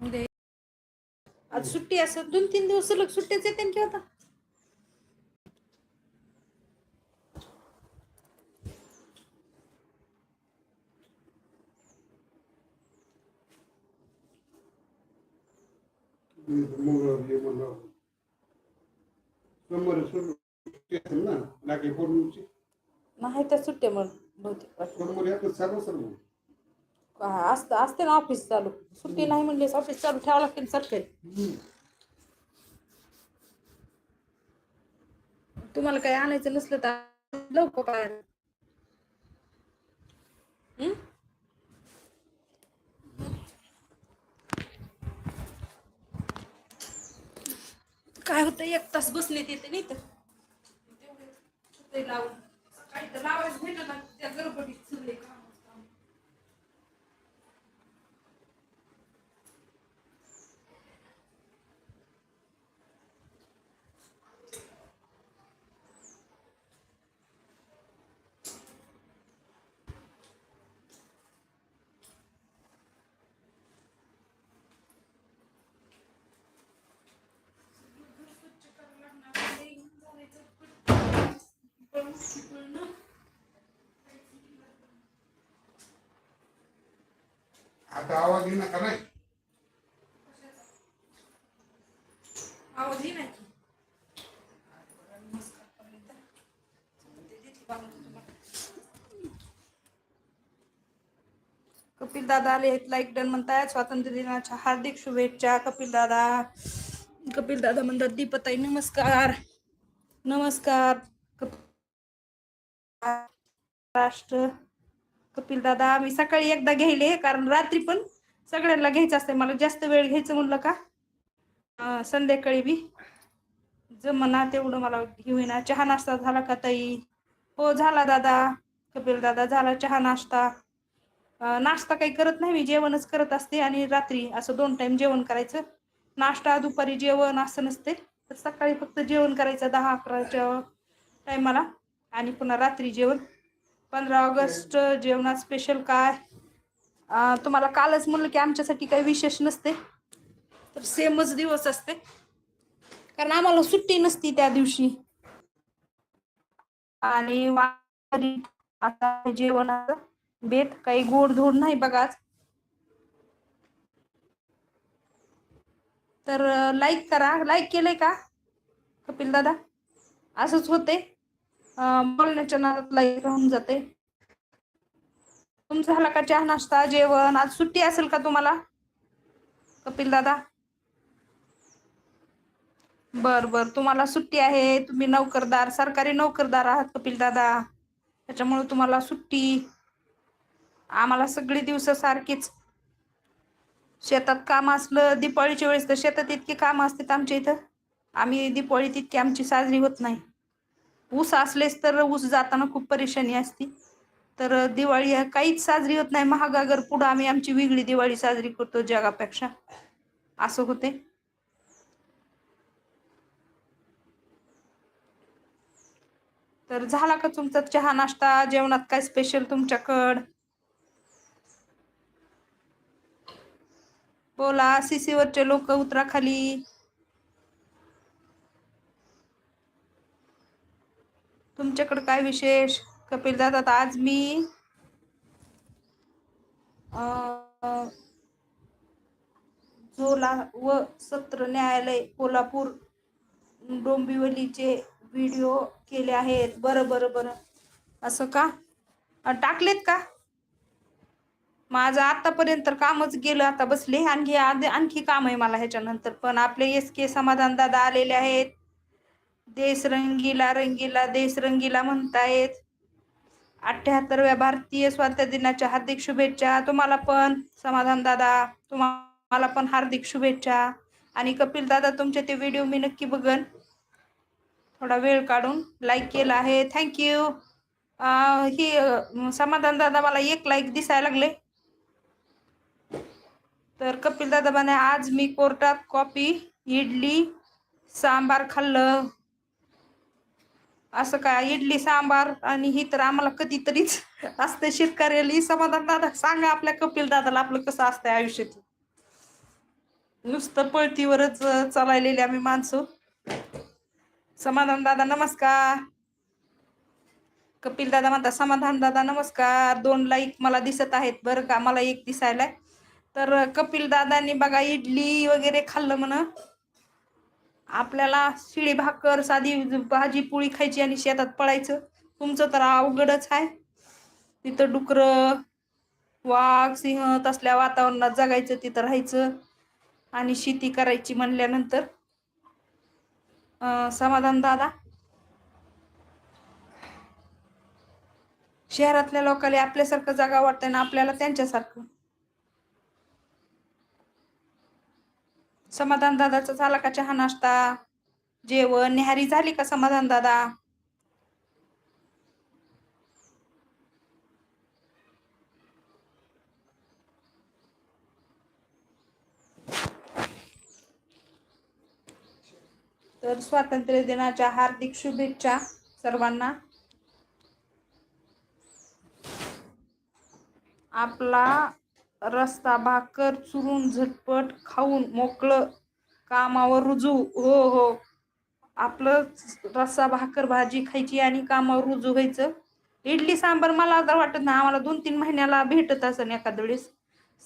उद्या आज सुट्टी असं दोन तीन दिवस सलग सुट्ट्याच येते की आता सुट्टी नाही त्या सुट्ट्या मग बहुतेक वाटतं. सोमवारी आपलं सर्व सर्व. असतं असते ना ऑफिस चालू. सुट्टी नाही म्हणलीस ऑफिस चालू ठेवावं लागते सरकारी. तुम्हाला काही आणायचं नसलं तर लवकर काय काय होतं एक तास बसले तिथे नाही तर लावून सकाळी तर. लावायचं भेटत नाही, त्या गडबडीत सगळे कामं काम. आता आवाज येईना का नाही? आवाज येईना की. कपिल दादा आले आहेत लाईक डन म्हणतायत स्वातंत्र्य दिनाच्या हार्दिक शुभेच्छा कपिल दादा. कपिल दादा म्हणतात दीपताई नमस्कार. नमस्कार. कप- राष्ट्र कपिल दादा मी सकाळी एकदा घ्यायले कारण रात्री पण सगळ्यांना घ्यायचं असतंय. मला जास्त वेळ घ्यायचं म्हणलं का? संध्याकाळी बी. जमना तेवढं मला घेऊन चहा नाश्ता झाला का ताई? हो झाला दादा. कपिल दादा झाला चहा नाश्ता. नाश्ता काही करत नाही मी जेवणच करत असते आणि रात्री असं दोन टाइम जेवण करायचं. नाश्ता दुपारी जेवण असं नसते. तर सकाळी फक्त जेवण करायचं दहा अकराच्या टायमाला आणि पुन्हा रात्री जेवण. पंधरा ऑगस्ट जेवणात स्पेशल काय? तुम्हाला कालच म्हणलं की आमच्यासाठी काही विशेष नसते. तर सेमच दिवस असते. कारण आम्हाला सुट्टी नसती त्या दिवशी. आणि आता जेवणाचं बेत काही गोड धोड नाही बघा तर लाईक करा. लाईक केलंय का? कपिल दादा? असंच होते बोलण्याच्या नादात लाईक राहून जाते. तुमचा झाला का चहा नाश्ता जेवण? आज सुट्टी असेल का तुम्हाला? कपिल दादा? बर बर. तुम्हाला सुट्टी आहे. तुम्ही नोकरदार सरकारी नोकरदार आहात कपिल दादा. त्याच्यामुळे तुम्हाला सुट्टी. आम्हाला सगळी दिवस सारखीच शेतात काम असलं दिपाळीच्या वेळेस तर शेतात इतके काम असतात आमच्या इथं. आम्ही दिपाळीत इतकी आमची साजरी होत नाही. ऊस असलेच तर ऊस जाताना खूप परेशानी असती. तर दिवाळी काहीच साजरी होत नाही. महागागर पुढं आम्ही आमची वेगळी दिवाळी साजरी करतो जगापेक्षा. असं होते. तर झाला का तुमचा चहा नाश्ता? जेवणात काय स्पेशल तुमच्याकड? बोला सीसीवरचे लोक उतरा खाली तुमच्याकडे काय विशेष? कपिल दादात आज मी झोला व सत्र न्यायालय कोल्हापूर डोंबिवलीचे व्हिडिओ केले आहेत. बरं बरं बरं. असं का? टाकलेत का? माझं आतापर्यंत तर कामच गेलं. आता बसले आणखी आणखी काम आहे मला ह्याच्यानंतर. पण आपले एस के समाधान दादा आलेले आहेत. देश रंगीला रंगीला देश रंगीला म्हणतायत. अठ्याहत्तरव्या भारतीय स्वातंत्र्य दिनाच्या हार्दिक शुभेच्छा. तुम्हाला पण समाधान दादा. तुम्हाला पण हार्दिक शुभेच्छा. आणि कपिल दादा तुमचे ते व्हिडिओ मी नक्की बघन. थोडा वेळ काढून लाईक केला आहे. थँक्यू ही समाधान दादा मला एक लाईक दिसायला लागले. तर कपिल दादा म्हणे आज मी कोर्टात कॉपी इडली सांबार खाल्लं. असं काय इडली सांबार आणि ही तर आम्हाला कधीतरीच असते शेतकऱ्याला. समाधान दादा सांगा आपल्या कपिल दादाला आपलं कसं असतंय आयुष्यात. नुसतं पळतीवरच चालायलेली आम्ही माणसं. समाधान दादा नमस्कार. कपिल दादा म्हणता समाधान दादा नमस्कार. दोन लाईक मला दिसत आहेत बरं का? मला एक दिसायलाय. तर कपिल दादांनी बघा इडली वगैरे खाल्लं म्हण. आपल्याला शिळी भाकर साधी भाजी पोळी खायची आणि शेतात पळायचं. तुमचं तर अवघडच आहे. तिथं डुकरं वाघ सिंह तसल्या वातावरणात जगायचं तिथं राहायचं आणि शेती करायची म्हणल्यानंतर समाधान दादा. शहरातल्या लोकांना आपल्यासारखं जागा वाटतं ना आपल्याला त्यांच्यासारखं. समाधान दादाचा झाला का चहा नाश्ता? जेवण? निहारी झाली का समाधान दादा? तर स्वातंत्र्य दिनाच्या हार्दिक शुभेच्छा सर्वांना. आपला रस्ता भाकर चुरून झटपट खाऊन मोकळं कामावर रुजू. हो हो. आपलं रस्सा भाकर भाजी खायची आणि कामावर रुजू व्हायचं. इडली सांबर मला तर वाटत ना आम्हाला दोन तीन महिन्याला भेटत असं एखाद वेळेस.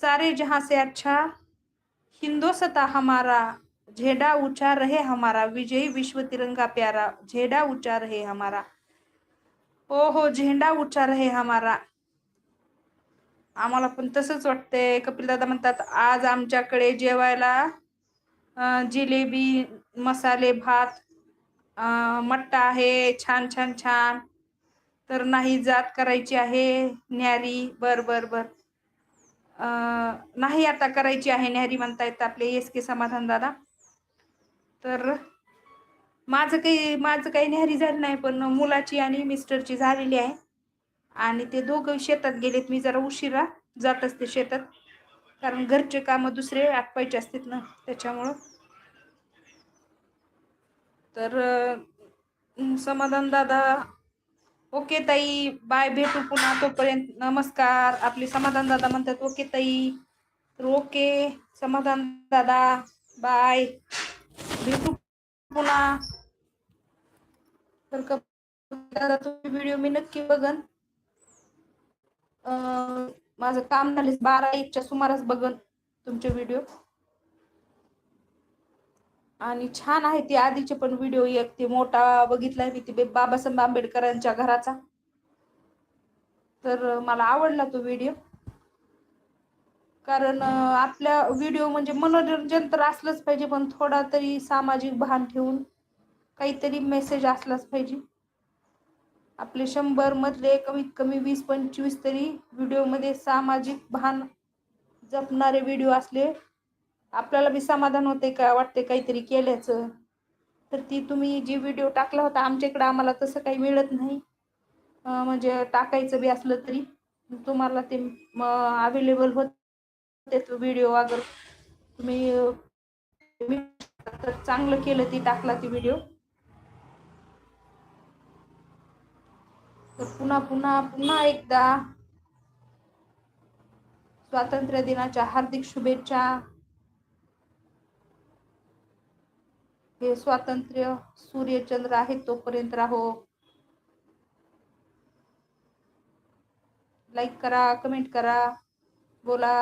सारे जहाँ से अच्छा हिंदोसता हमारा झेडा ऊंचा रहे हमारा विजयी विश्व तिरंगा प्यारा झेडा ऊंचा रहे हमारा. हो हो झेंडा ऊंचा रहे हमारा. आम्हाला पण तसंच वाटतंय. कपिल दादा म्हणतात आज आमच्याकडे जेवायला जिलेबी मसाले भात मट्टा आहे छान छान छान. तर नाही जात करायची आहे न्यारी बर बर बर. नाही आता करायची आहे न्यारी म्हणतायत आपले एस के समाधान दादा. तर माझं काही माझं काही न्यारी झालं नाही पण मुलाची आणि मिस्टरची झालेली आहे. आणि ते दोघं शेतात गेलेत. मी जरा उशिरा जात असते शेतात. कारण घरचे कामं दुसरे आटपायचे असतात ना त्याच्यामुळं. तर समाधान दादा. ओके ताई बाय. भेटू पुन्हा तोपर्यंत. नमस्कार. आपली समाधान दादा म्हणतात ओके ताई. तर ओके. समाधान दादा. बाय. भेटू पुन्हा. तर कप- दादा तुम्ही व्हिडिओ मी नक्की बघन. माझं काम झालं बारा एकच्या सुमारास बघन तुमचे व्हिडिओ आणि छान आहे ते आधीचे पण व्हिडिओ एक ते मोठा बघितलाय मी ते बाबासाहेब आंबेडकरांच्या घराचा. तर मला आवडला तो व्हिडिओ कारण आपल्या व्हिडिओ म्हणजे मनोरंजन तर असलंच पाहिजे पण थोडा तरी सामाजिक भान ठेवून काहीतरी मेसेज असलाच पाहिजे. आपले शंभर मधले कमीत कमी वीस पंचवीस तरी व्हिडिओमध्ये सामाजिक भान जपणारे व्हिडिओ असले आपल्याला बी समाधान होते का? वाटते काहीतरी केल्याचं. तर ती तुम्ही जी व्हिडिओ टाकला होता आमच्याकडं आम्हाला तसं काही मिळत नाही. म्हणजे टाकायचं बी असलं तरी तुम्हाला ते अवेलेबल होते व्हिडिओ अगर तुम्ही तर चांगलं केलं ती टाकला ती व्हिडिओ. तर पुन्हा पुन्हा पुन्हा एकदा स्वातंत्र्य दिनाच्या हार्दिक शुभेच्छा. हे स्वातंत्र्य सूर्यचंद्र आहे तोपर्यंत राहो. लाईक करा कमेंट करा बोला.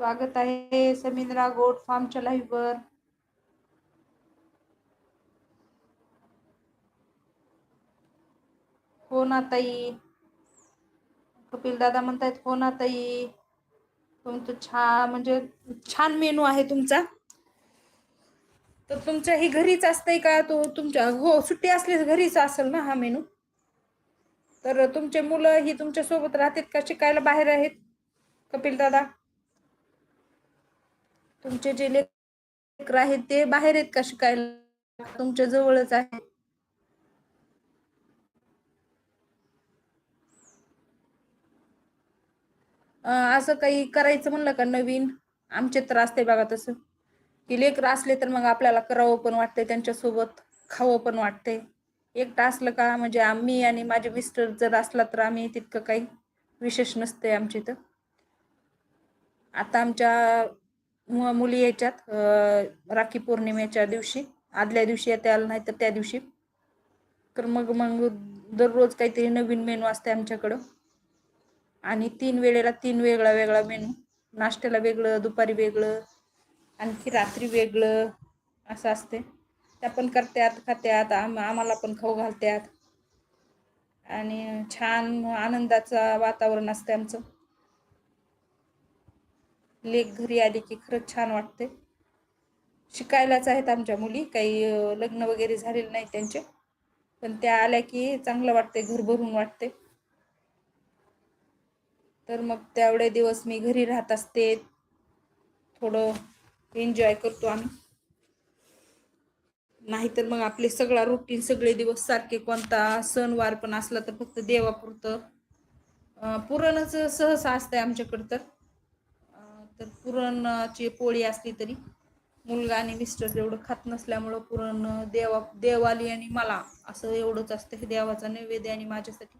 स्वागत आहे समिंद्रा गोट फार्मच्या लाईव्हवर हो ना ताई. कपिल दादा म्हणतायत हो ना ताई. तुमचं छान म्हणजे छान मेनू आहे तुमचा. तर तुमच्या ही घरीच असतंय का? तो तुमच्या हो सुट्टी असली घरीच असेल ना हा मेनू तर तुमचे मुलं ही तुमच्यासोबत राहतात का? शिकायला बाहेर आहेत? कपिल दादा? तुमचे जे लेकर आहेत ते बाहेर आहेत का शिकायला? तुमच्या जवळच आहे असं काही करायचं म्हणलं का नवीन? आमचे तर असते बघा तसं. की लेकर असले तर मग आपल्याला करावं पण वाटते त्यांच्यासोबत खावं पण वाटते एकटा असलं का म्हणजे आम्ही आणि माझे मिस्टर जर असला तर आम्ही तितकं काही विशेष नसते आमच्या इथं. आता आमच्या मुली यायच्यात राखी पौर्णिमेच्या दिवशी आदल्या दिवशी येते आलं नाही तर त्या दिवशी. तर मग मग दररोज काहीतरी नवीन मेनू असते आमच्याकडं. आणि तीन वेळेला तीन वेगळा वेगळा मेनू. नाश्त्याला वेगळं दुपारी वेगळं आणखी रात्री वेगळं असं असते त्या पण करत्यात खात्यात आम आम्हाला पण खाऊ घालत्यात आणि छान आनंदाचं वातावरण असतं आमचं. लेक घरी आली की खरंच छान वाटते. शिकायलाच आहेत आमच्या मुली काही लग्न वगैरे झालेलं नाही त्यांचे. पण त्या आल्या की चांगलं वाटते घर भरून वाटते तर मग तेवढे दिवस मी घरी राहत असते. थोडं एन्जॉय करतो आम्ही. नाहीतर मग आपले सगळा रुटीन सगळे दिवस सारखे कोणता सणवार पण असला तर फक्त देवापुरतं. पुरणच सहसा असतंय आमच्याकडं तर. तर पुरणची पोळी असली तरी. मुलगा आणि मिस्टर एवढं खात नसल्यामुळं पुरण देवा देवाली आणि मला असं एवढंच असतं हे देवाचा नैवेद्य आणि माझ्यासाठी.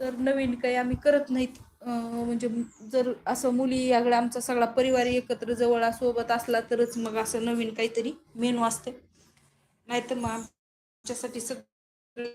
तर नवीन काही आम्ही करत नाहीत. म्हणजे जर असं मुली याकडे आमचा सगळा परिवार एकत्र जवळ सोबत असला तरच मग असं नवीन काहीतरी मेनू असते. नाहीतर मग आमच्यासाठी सगळे